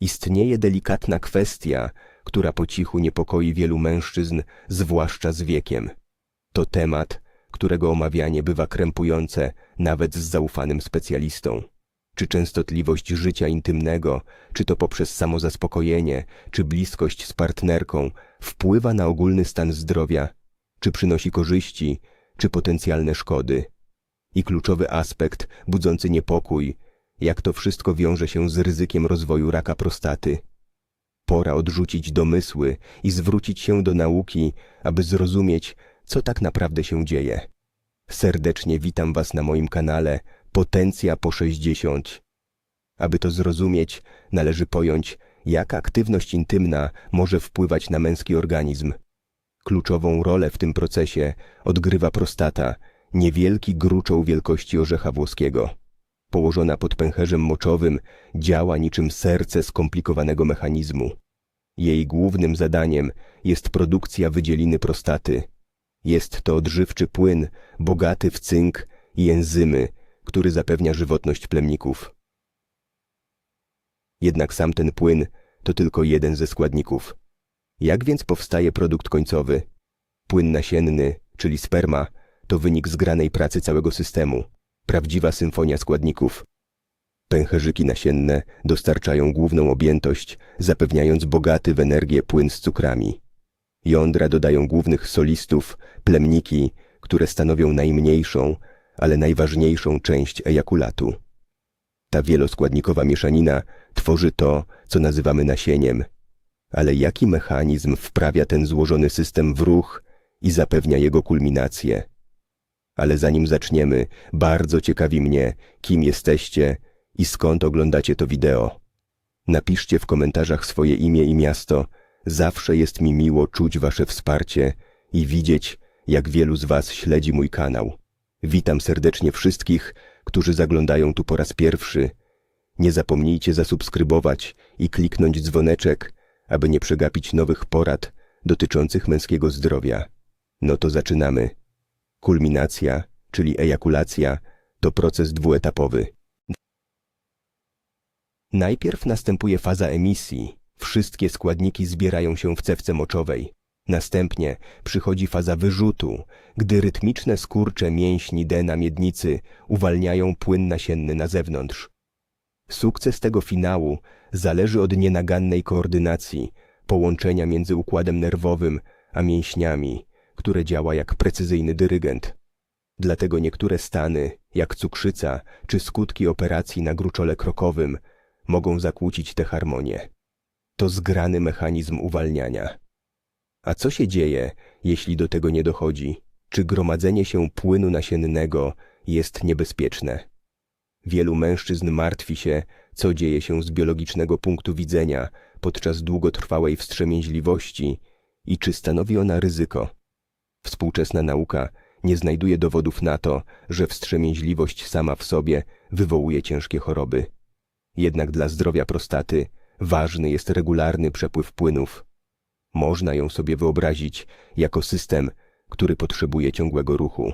Istnieje delikatna kwestia, która po cichu niepokoi wielu mężczyzn, zwłaszcza z wiekiem. To temat, którego omawianie bywa krępujące nawet z zaufanym specjalistą. Czy częstotliwość życia intymnego, czy to poprzez samozaspokojenie, czy bliskość z partnerką wpływa na ogólny stan zdrowia, czy przynosi korzyści, czy potencjalne szkody. I kluczowy aspekt budzący niepokój, jak to wszystko wiąże się z ryzykiem rozwoju raka prostaty. Pora odrzucić domysły i zwrócić się do nauki, aby zrozumieć, co tak naprawdę się dzieje. Serdecznie witam Was na moim kanale Potencja po 60. Aby to zrozumieć, należy pojąć, jak aktywność intymna może wpływać na męski organizm. Kluczową rolę w tym procesie odgrywa prostata, niewielki gruczoł wielkości orzecha włoskiego. Położona pod pęcherzem moczowym, działa niczym serce skomplikowanego mechanizmu. Jej głównym zadaniem jest produkcja wydzieliny prostaty. Jest to odżywczy płyn, bogaty w cynk i enzymy, który zapewnia żywotność plemników. Jednak sam ten płyn to tylko jeden ze składników. Jak więc powstaje produkt końcowy? Płyn nasienny, czyli sperma, to wynik zgranej pracy całego systemu. Prawdziwa symfonia składników. Pęcherzyki nasienne dostarczają główną objętość, zapewniając bogaty w energię płyn z cukrami. Jądra dodają głównych solistów, plemniki, które stanowią najmniejszą, ale najważniejszą część ejakulatu. Ta wieloskładnikowa mieszanina tworzy to, co nazywamy nasieniem. Ale jaki mechanizm wprawia ten złożony system w ruch i zapewnia jego kulminację? Ale zanim zaczniemy, bardzo ciekawi mnie, kim jesteście i skąd oglądacie to wideo. Napiszcie w komentarzach swoje imię i miasto. Zawsze jest mi miło czuć wasze wsparcie i widzieć, jak wielu z was śledzi mój kanał. Witam serdecznie wszystkich, którzy zaglądają tu po raz pierwszy. Nie zapomnijcie zasubskrybować i kliknąć dzwoneczek, aby nie przegapić nowych porad dotyczących męskiego zdrowia. No to zaczynamy. Kulminacja, czyli ejakulacja, to proces dwuetapowy. Najpierw następuje faza emisji. Wszystkie składniki zbierają się w cewce moczowej. Następnie przychodzi faza wyrzutu, gdy rytmiczne skurcze mięśni D na miednicy uwalniają płyn nasienny na zewnątrz. Sukces tego finału zależy od nienagannej koordynacji, połączenia między układem nerwowym a mięśniami, które działa jak precyzyjny dyrygent. Dlatego niektóre stany, jak cukrzyca czy skutki operacji na gruczole krokowym, mogą zakłócić tę harmonię. To zgrany mechanizm uwalniania. A co się dzieje, jeśli do tego nie dochodzi? Czy gromadzenie się płynu nasiennego jest niebezpieczne? Wielu mężczyzn martwi się, co dzieje się z biologicznego punktu widzenia podczas długotrwałej wstrzemięźliwości i czy stanowi ona ryzyko. Współczesna nauka nie znajduje dowodów na to, że wstrzemięźliwość sama w sobie wywołuje ciężkie choroby. Jednak dla zdrowia prostaty ważny jest regularny przepływ płynów. Można ją sobie wyobrazić jako system, który potrzebuje ciągłego ruchu.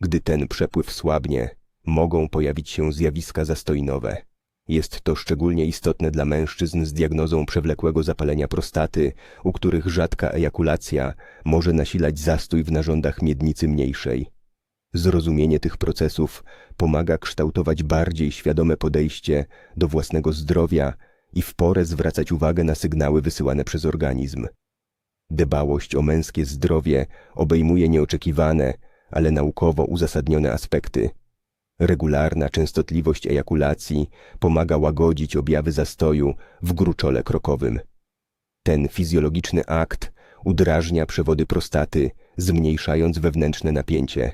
Gdy ten przepływ słabnie, mogą pojawić się zjawiska zastojnowe. Jest to szczególnie istotne dla mężczyzn z diagnozą przewlekłego zapalenia prostaty, u których rzadka ejakulacja może nasilać zastój w narządach miednicy mniejszej. Zrozumienie tych procesów pomaga kształtować bardziej świadome podejście do własnego zdrowia i w porę zwracać uwagę na sygnały wysyłane przez organizm. Dbałość o męskie zdrowie obejmuje nieoczekiwane, ale naukowo uzasadnione aspekty. Regularna częstotliwość ejakulacji pomaga łagodzić objawy zastoju w gruczole krokowym. Ten fizjologiczny akt udrażnia przewody prostaty, zmniejszając wewnętrzne napięcie.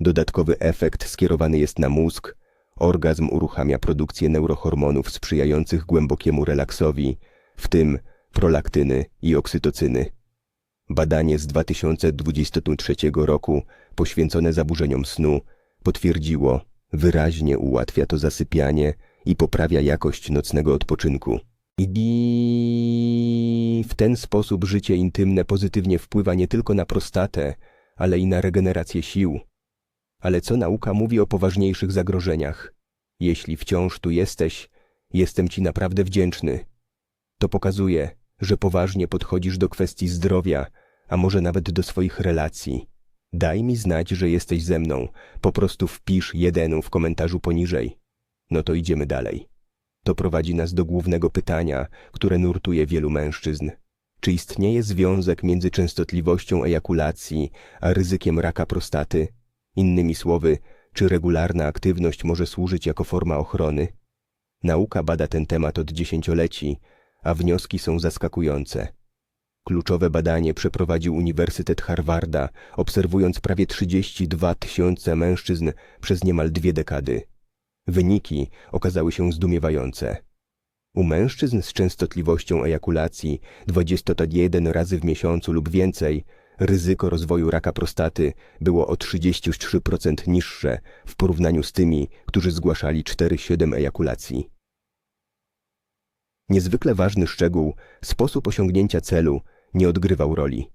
Dodatkowy efekt skierowany jest na mózg, orgazm uruchamia produkcję neurohormonów sprzyjających głębokiemu relaksowi, w tym prolaktyny i oksytocyny. Badanie z 2023 roku poświęcone zaburzeniom snu potwierdziło, wyraźnie ułatwia to zasypianie i poprawia jakość nocnego odpoczynku. I w ten sposób życie intymne pozytywnie wpływa nie tylko na prostatę, ale i na regenerację sił. Ale co nauka mówi o poważniejszych zagrożeniach? Jeśli wciąż tu jesteś, Jestem ci naprawdę wdzięczny. To pokazuje, że poważnie podchodzisz do kwestii zdrowia, a może nawet do swoich relacji. Daj mi znać, że jesteś ze mną. Po prostu wpisz jeden w komentarzu poniżej. No to idziemy dalej. To prowadzi nas do głównego pytania, które nurtuje wielu mężczyzn. Czy istnieje związek między częstotliwością ejakulacji a ryzykiem raka prostaty? Innymi słowy, czy regularna aktywność może służyć jako forma ochrony? Nauka bada ten temat od dziesięcioleci, a wnioski są zaskakujące. Kluczowe badanie przeprowadził Uniwersytet Harvarda, obserwując prawie 32 tysiące mężczyzn przez niemal dwie dekady. Wyniki okazały się zdumiewające. U mężczyzn z częstotliwością ejakulacji 21 razy w miesiącu lub więcej ryzyko rozwoju raka prostaty było o 33% niższe w porównaniu z tymi, którzy zgłaszali 4-7 ejakulacji. Niezwykle ważny szczegół, sposób osiągnięcia celu, nie odgrywał roli.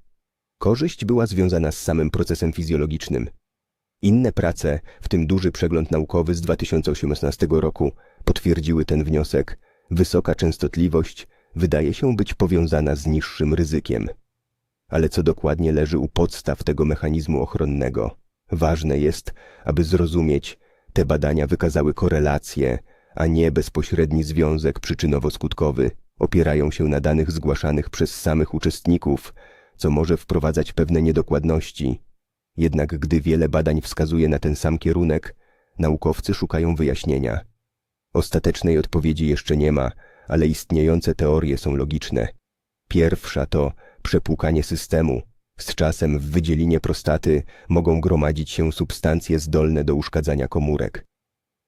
Korzyść była związana z samym procesem fizjologicznym. Inne prace, w tym duży przegląd naukowy z 2018 roku, potwierdziły ten wniosek. Wysoka częstotliwość wydaje się być powiązana z niższym ryzykiem. Ale co dokładnie leży u podstaw tego mechanizmu ochronnego? Ważne jest, aby zrozumieć, te badania wykazały korelację, a nie bezpośredni związek przyczynowo-skutkowy. Opierają się na danych zgłaszanych przez samych uczestników, co może wprowadzać pewne niedokładności. Jednak gdy wiele badań wskazuje na ten sam kierunek, naukowcy szukają wyjaśnienia. Ostatecznej odpowiedzi jeszcze nie ma, ale istniejące teorie są logiczne. Pierwsza to przepłukanie systemu. Z czasem w wydzielinie prostaty mogą gromadzić się substancje zdolne do uszkadzania komórek.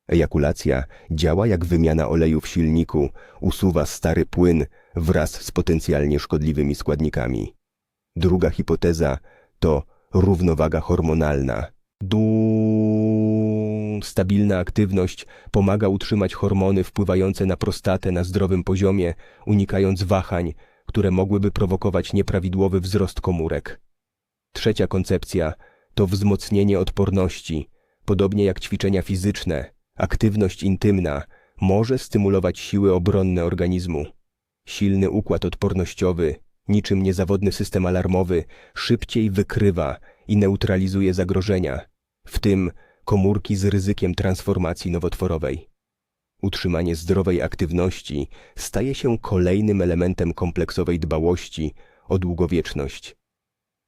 Ejakulacja działa jak wymiana oleju w silniku, usuwa stary płyn wraz z potencjalnie szkodliwymi składnikami. Druga hipoteza to równowaga hormonalna. Du stabilna aktywność pomaga utrzymać hormony wpływające na prostatę na zdrowym poziomie, unikając wahań, które mogłyby prowokować nieprawidłowy wzrost komórek. Trzecia koncepcja to wzmocnienie odporności, podobnie jak ćwiczenia fizyczne. Aktywność intymna może stymulować siły obronne organizmu. Silny układ odpornościowy, niczym niezawodny system alarmowy, szybciej wykrywa i neutralizuje zagrożenia, w tym komórki z ryzykiem transformacji nowotworowej. Utrzymanie zdrowej aktywności staje się kolejnym elementem kompleksowej dbałości o długowieczność.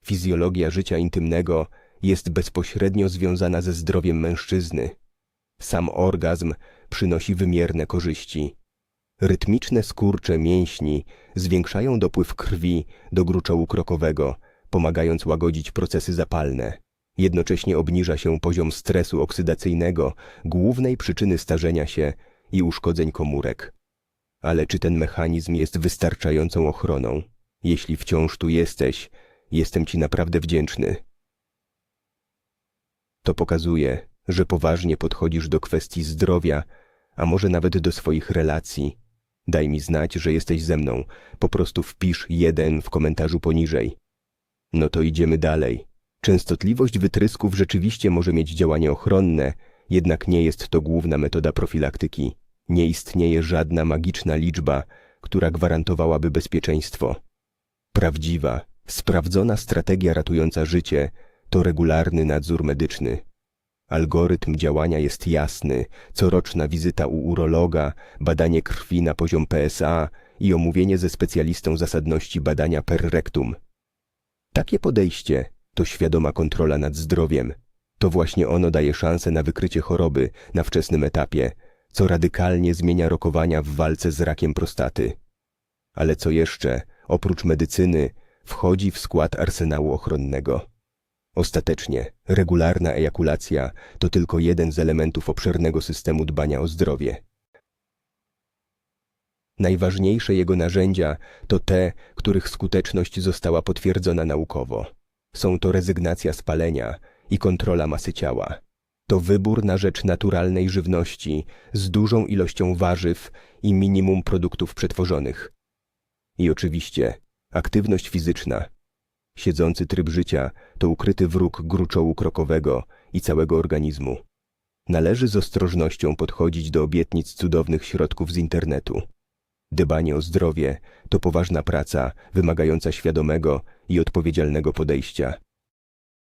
Fizjologia życia intymnego jest bezpośrednio związana ze zdrowiem mężczyzny. Sam orgazm przynosi wymierne korzyści. Rytmiczne skurcze mięśni zwiększają dopływ krwi do gruczołu krokowego, pomagając łagodzić procesy zapalne. Jednocześnie obniża się poziom stresu oksydacyjnego, głównej przyczyny starzenia się i uszkodzeń komórek. Ale czy ten mechanizm jest wystarczającą ochroną? Jeśli wciąż tu jesteś, jestem Ci naprawdę wdzięczny. To pokazuje, że poważnie podchodzisz do kwestii zdrowia, a może nawet do swoich relacji. Daj mi znać, że jesteś ze mną. Po prostu wpisz jeden w komentarzu poniżej. No to idziemy dalej. Częstotliwość wytrysków rzeczywiście może mieć działanie ochronne, jednak nie jest to główna metoda profilaktyki. Nie istnieje żadna magiczna liczba, która gwarantowałaby bezpieczeństwo. Prawdziwa, sprawdzona strategia ratująca życie to regularny nadzór medyczny. Algorytm działania jest jasny, coroczna wizyta u urologa, badanie krwi na poziom PSA i omówienie ze specjalistą zasadności badania per rectum. Takie podejście to świadoma kontrola nad zdrowiem. To właśnie ono daje szansę na wykrycie choroby na wczesnym etapie, co radykalnie zmienia rokowania w walce z rakiem prostaty. Ale co jeszcze, oprócz medycyny, wchodzi w skład arsenału ochronnego. Ostatecznie, regularna ejakulacja to tylko jeden z elementów obszernego systemu dbania o zdrowie. Najważniejsze jego narzędzia to te, których skuteczność została potwierdzona naukowo. Są to rezygnacja z palenia i kontrola masy ciała. To wybór na rzecz naturalnej żywności z dużą ilością warzyw i minimum produktów przetworzonych. I oczywiście aktywność fizyczna, Siedzący tryb życia to ukryty wróg gruczołu krokowego i całego organizmu. Należy z ostrożnością podchodzić do obietnic cudownych środków z internetu. Dbanie o zdrowie to poważna praca wymagająca świadomego i odpowiedzialnego podejścia.